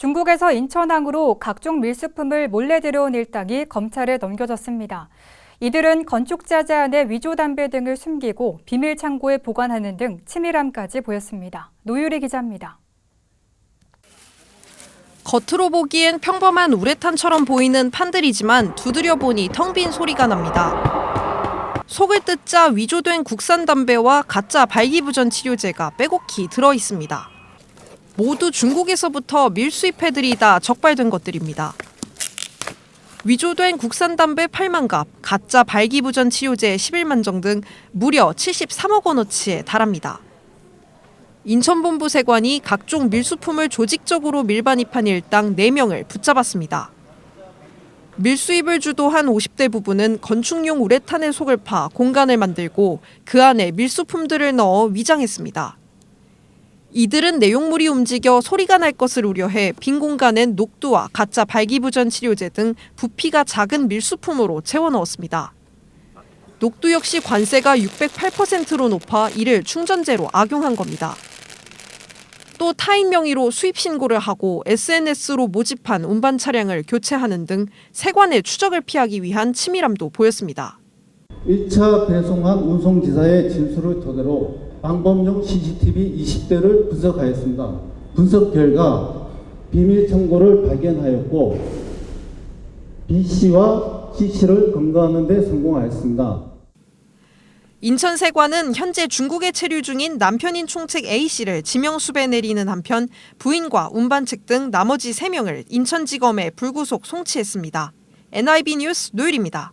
중국에서 인천항으로 각종 밀수품을 몰래 들여온 일당이 검찰에 넘겨졌습니다. 이들은 건축자재 안에 위조 담배 등을 숨기고 비밀 창고에 보관하는 등 치밀함까지 보였습니다. 노유리 기자입니다. 겉으로 보기엔 평범한 우레탄처럼 보이는 판들이지만 두드려 보니 텅 빈 소리가 납니다. 속을 뜯자 위조된 국산 담배와 가짜 발기부전 치료제가 빼곡히 들어 있습니다. 모두 중국에서부터 밀수입해들이다 적발된 것들입니다. 위조된 국산 담배 8만 갑, 가짜 발기부전 치료제 11만 정 등 무려 73억 원어치에 달합니다. 인천본부 세관이 각종 밀수품을 조직적으로 밀반입한 일당 4명을 붙잡았습니다. 밀수입을 주도한 50대 부부는 건축용 우레탄의 속을 파 공간을 만들고 그 안에 밀수품들을 넣어 위장했습니다. 이들은 내용물이 움직여 소리가 날 것을 우려해 빈 공간엔 녹두와 가짜 발기부전 치료제 등 부피가 작은 밀수품으로 채워 넣었습니다. 녹두 역시 관세가 608%로 높아 이를 충전재로 악용한 겁니다. 또 타인 명의로 수입 신고를 하고 SNS로 모집한 운반 차량을 교체하는 등 세관의 추적을 피하기 위한 치밀함도 보였습니다. 1차 배송한 운송기사의 진술을 토대로 방범용 CCTV 20대를 분석하였습니다. 분석 결과 비밀 청고를 발견하였고 B씨와 C씨를 검거하는 데 성공하였습니다. 인천 세관은 현재 중국에 체류 중인 남편인 총책 A씨를 지명수배 내리는 한편 부인과 운반측 등 나머지 3명을 인천지검에 불구속 송치했습니다. NIB 뉴스 노율입니다.